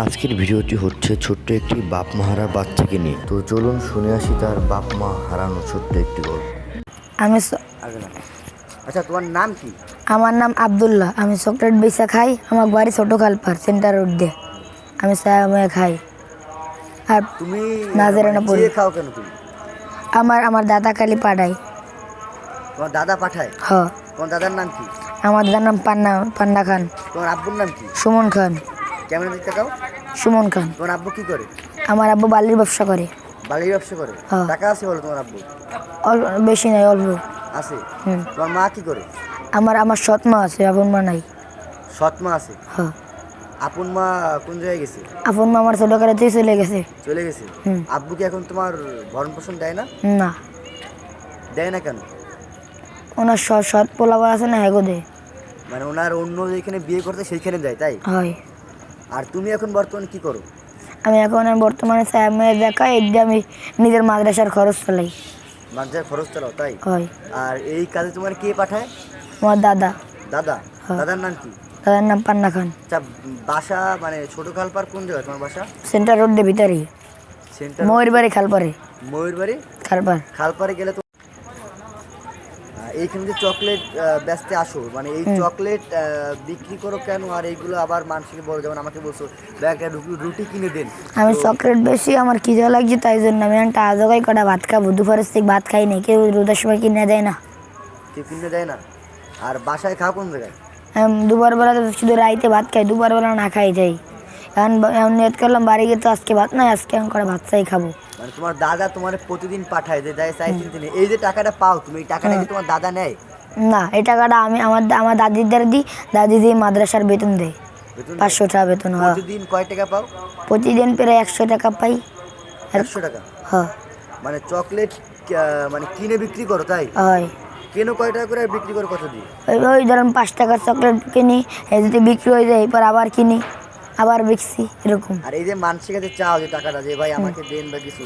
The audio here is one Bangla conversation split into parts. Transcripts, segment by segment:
আজকের ভিডিওটি হচ্ছে ছোট্ট একটি বাপ মা হারা বাচ্চাকে নিয়ে। তো চলুন শুনে আসি তার বাপ মা হারানো ছোট্ট একটি গল্প। আমি স- আচ্ছা তোমার নাম কি? আমার নাম আবদুল্লাহ। আমি চকলেট বেচা খাই। আমার বাড়ি ছোট খালপার সেন্টার রোড দিয়ে। আমি সায়াময়ে খাই। আর তুমি নাজরানা মানে পড়ি। চেয়ে খাও কেন তুমি? আমার আমার দাদা কালি পাড়াই তোমার দাদা পাঠায়? হ। তোমার দাদার নাম কি? আমার দাদার নাম পান্না পান্না খান। তোমার আব্বুর নাম কি? সুমন খান। ক্যামেরা দিতে খাও সুমন খান। তোমার আব্বু কি করে? আমার আব্বু বালির ব্যবসা করে। বালির ব্যবসা করে? হ্যাঁ। টাকা আছে বলো তোমার আব্বু অল্প বেশি নাই অল্প। আছে? হুম। তোমার মা কি করে? আমার আমার সৎ মা আছে আপন মা নাই। সৎ মা আছে? হ্যাঁ। আপন মা কোন জায়গায় গেছে? আপন মা আমার ছোটো কালেতেই চলে গেছে। চলে গেছে? হুম। আব্বু কি এখন তোমার ভরণ পোষণ দেয় না? না। দেয় না কেন? ওনার সৎ সৎ পোলাবার আছে না হ্যাগো দে মানে ওনার অন্য যেখানে বিয়ে করতে সেইখানে দেয় তাই? হয়। আর তুমি এখন বর্তমানে কি করো? আমি এখন বর্তমানে সায়াময়ে দেখাই এর দিয়ে আমি নিজের মাদ্রাসার খরচ চালাই। মাদ্রাসার খরচ চালাও তাই? হয়। আর এই কাজে তোমার কে পাঠায়? আমার দাদা। দাদা। দাদার নাম কি? দাদার নাম পান্না খান। আচ্ছা বাসা মানে ছোট খালপার কোন জায়গায় তোমার বাসা? সেন্টার রোড দিয়ে ভিতরে সেন্টার ময়ূর বাড়ি খালপারে ময়ূরবাড়ি? খালপার খালপারে গেলে এইখানে যে চকলেট ব্যস্তে আসো। মানে এই চকলেট বিক্রি করো কেন আর এইগুলো আবার মানুষকে বলো যেমন আমাকে বলছো একটা রুটি- কিনে দেন। আমি চকলেট বেশি আমার খিদে লাগছে তাই জন্য আমি একটা আজগাই কটা ভাত খাব। দুপুরের থেকে ভাত খাই নাই কেউ রোদের সময় কিনে দেয় না। কেউ কিনে দেয় না? আর বাসায় খাও কোন জায়গায়? দুপুর বেলা তো শুধু রাইতে ভাত খাই দুপুর বেলা না খাই যাই। এখন এখন নিয়ত করলাম বাড়ি গিয়ে তো আজকে ভাত নাই আজকে আমি করে ভাত চাই খাব। মানে তোমার দাদা তোমার প্রতিদিন পাঠায় যে দেয় চাই কিনতে নেই এই যে টাকাটা পাও তুমি এই টাকাটা কি তোমার দাদা নেয়? না এই টাকাটা আমি আমার আমার দাদির দ্বারা দিই। দাদি দিয়ে মাদ্রাসার বেতন দেয়? পাঁচশো টাকা বেতন হয়। প্রতিদিন কয় টাকা পাও? প্রতিদিন প্রায় একশো টাকা পাই। একশো টাকা? হ্যাঁ। মানে চকলেট মানে কিনে বিক্রি করো তাই? হয়। কেন কয় টাকা করে বিক্রি করো কত দিয়ে ওই ওই ধরুন পাঁচ টাকার চকলেট কিনি এই যদি বিক্রি হয়ে যায় এরপর আবার কিনি। আবার বিকছি এরকম। আর এই যে মানুষের কাছে চাও যে টাকাটা যে ভাই আমাকে দেন বা কিছু।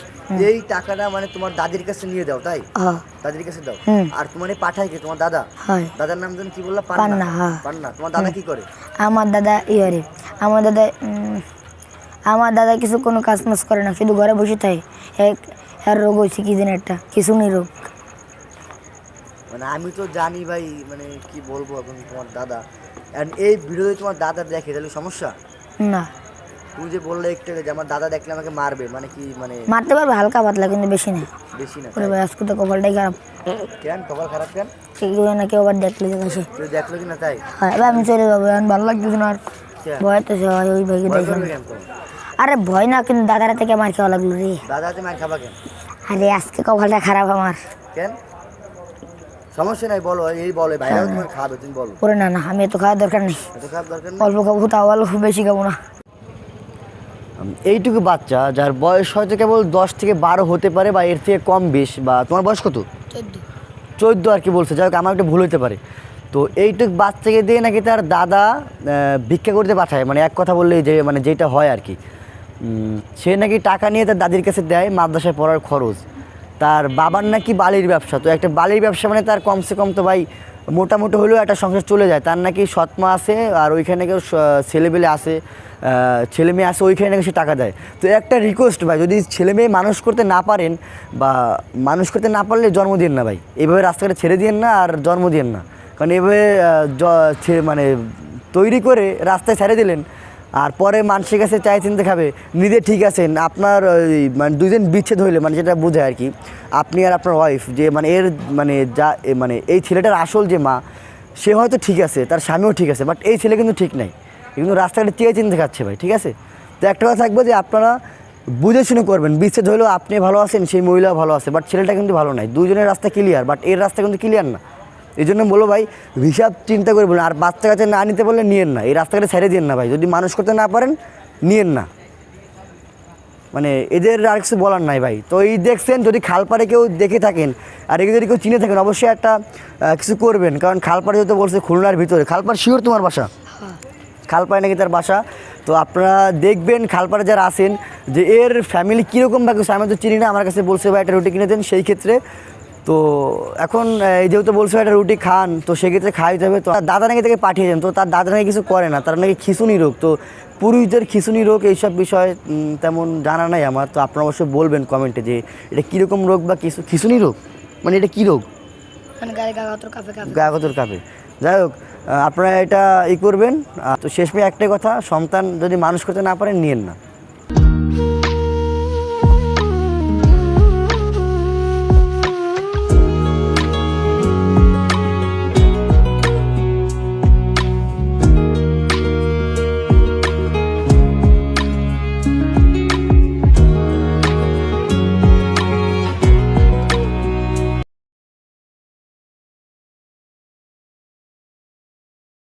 এই টাকাটা মানে তোমার দাদির কাছে নিয়ে দাও তাই? হ্যাঁ। দাদির কাছে দাও। আর তোমার পাঠায় কি? তোমার দাদা? হয়। দাদার নাম যেন কি বললা? পান্না, পান্না হ্যাঁ। পান্না। তোমার দাদা কি করে? আমার দাদা ইয়ে আমার দাদা আমার দাদা কিছু কোনো কাজ মাজ করে না শুধু ঘরে বসে থাকে। এক আর রোগ হয়েছে কি দিন একটা। খিচুনি রোগ। মানে আমি তো জানি ভাই মানে কি বলব এখন তোমার দাদা। এই ভিডিওতে তোমার দাদা দেখে তাহলে সমস্যা? না। তুমি যে বললে একটু যে আমার দাদা দেখলে আমাকে মারবে মানে কি মানে মারতে পারবে হালকা পাতলা কিন্তু বেশি না। বেশি না ওরে ভাই আজকে তো কপালটাই খারাপ। কেন? কপাল খারাপ কেন? কেউ না কেউ আবার দেখলে কেউ দেখল কি না তাই? হ্যাঁ এবার আমি চলে যাব এখন ভালো লাগতেছে না আর। ভয় তো সে হয় ওই ভাইকে দেখে? আরে ভয় না কিন্তু দাদারা থেকে মার খাওয়া লাগল রে? দাদা হাতে মার খাবা কেন? আরে আজকে কপালটা খারাপ আমার। কেন? সমস্যা নাই বলো এই বলে ভাইরাও তোমার খাবে তুমি বলো। ওরে না না আমি এত খাওয়ার দরকার নেই। এত খারাপ দরকার নেই? অল্প খাব তাও অল্প বেশি খাব না। এইটুকু বাচ্চা যার বয়স হয়তো কেবল দশ থেকে বারো হতে পারে বা এর থেকে কম বেশ বা তোমার বয়স কত? চোদ্দ। আর কি বলছে যাই হোক আমার একটু ভুল হতে পারে। তো এইটুকু বাচ্চাকে দিয়ে নাকি তার দাদা ভিক্ষা করতে পাঠায় মানে এক কথা বললেই যে মানে যেটা হয় আর কি। সে নাকি টাকা নিয়ে তার দাদির কাছে দেয় মাদ্রাসায় পড়ার খরচ। তার বাবার নাকি বালির ব্যবসা। তো একটা বালির ব্যবসা মানে তার কমসে কম তো ভাই মোটামুটি হলেও একটা সংসার চলে যায়। তার নাকি সৎমা আছে আর ওইখানে কেউ ছেলেবেলে আছে ছেলে মেয়ে আসে ওইখানে নাকি সে টাকা দেয়। তো একটা রিকোয়েস্ট ভাই, যদি ছেলে মেয়ে মানুষ করতে না পারেন বা মানুষ করতে না পারলে জন্ম দিন না ভাই। এভাবে রাস্তাঘাটে ছেড়ে দিন না আর জন্ম দিন না। কারণ এভাবে মানে তৈরি করে রাস্তায় ছেড়ে দিলেন আর পরে মানুষের কাছে চাই চিনতে খাবে, নিজে ঠিক আছেন, আপনার ওই মানে দুজন বিচ্ছেদ হইলে মানে যেটা বোঝায় আর কি। আপনি আর আপনার ওয়াইফ যে মানে এর মানে যা মানে এই ছেলেটার আসল যে মা, সে হয়তো ঠিক আছে, তার স্বামীও ঠিক আছে বাট এই ছেলে কিন্তু ঠিক নাই। কিন্তু রাস্তাঘাটে চেয়ে চিনতে খাচ্ছে ভাই, ঠিক আছে? তো একটা কথা থাকবে যে আপনারা বুঝে শুনে করবেন, বিচ্ছেদ হলেও আপনি ভালো আছেন, সেই মহিলাও ভালো আছে বাট ছেলেটা কিন্তু ভালো নাই। দুজনের রাস্তা ক্লিয়ার বাট এর রাস্তা কিন্তু ক্লিয়ার না। এই জন্য বলো ভাই হিসাব চিন্তা করে বলুন, আর বাচ্চা কাছে না নিতে বললে নিয়েন না। এই রাস্তাঘাটে ছেড়ে দিন না ভাই, যদি মানুষ করতে না পারেন, নিয়েন না। মানে এদের আর কিছু বলার নাই ভাই। তো এই দেখছেন, যদি খালপাড়ে কেউ দেখে থাকেন, আর একে যদি কেউ চিনে থাকেন, অবশ্যই একটা কিছু করবেন। কারণ খালপাড়ে যেহেতু বলছে খুলনার ভিতরে, খালপাড় শিওর তোমার বাসা? খালপাড়ে নাকি তার বাসা? তো আপনারা দেখবেন, খালপাড়ে যারা আছেন, যে এর ফ্যামিলি কীরকম বা কিছু, আমি তো চিনি না, আমার কাছে বলছে ভাই, একটা রুটি কিনে দেন, সেই ক্ষেত্রে তো এখন এই যেহেতু বলছো একটা রুটি খান তো সেক্ষেত্রে খাইতে হবে। তো তার দাদা নাকি থেকে পাঠিয়েছেন তো তার দাদা নাকি কিছু করে না তার নাকি খিঁচুনি রোগ। তো পুরুষদের খিঁচুনি রোগ এইসব বিষয়ে তেমন জানা নাই আমার তো আপনারা অবশ্যই বলবেন কমেন্টে যে এটা কীরকম রোগ বা কিছু খিঁচুনি রোগ? মানে এটা কী রোগ? মানে গায়ে গাগাতর কাপে যাই হোক আপনারা এটা ই করবেন তো শেষমে একটাই কথা সন্তান যদি মানুষ করতে না পারেন নিয়েন না।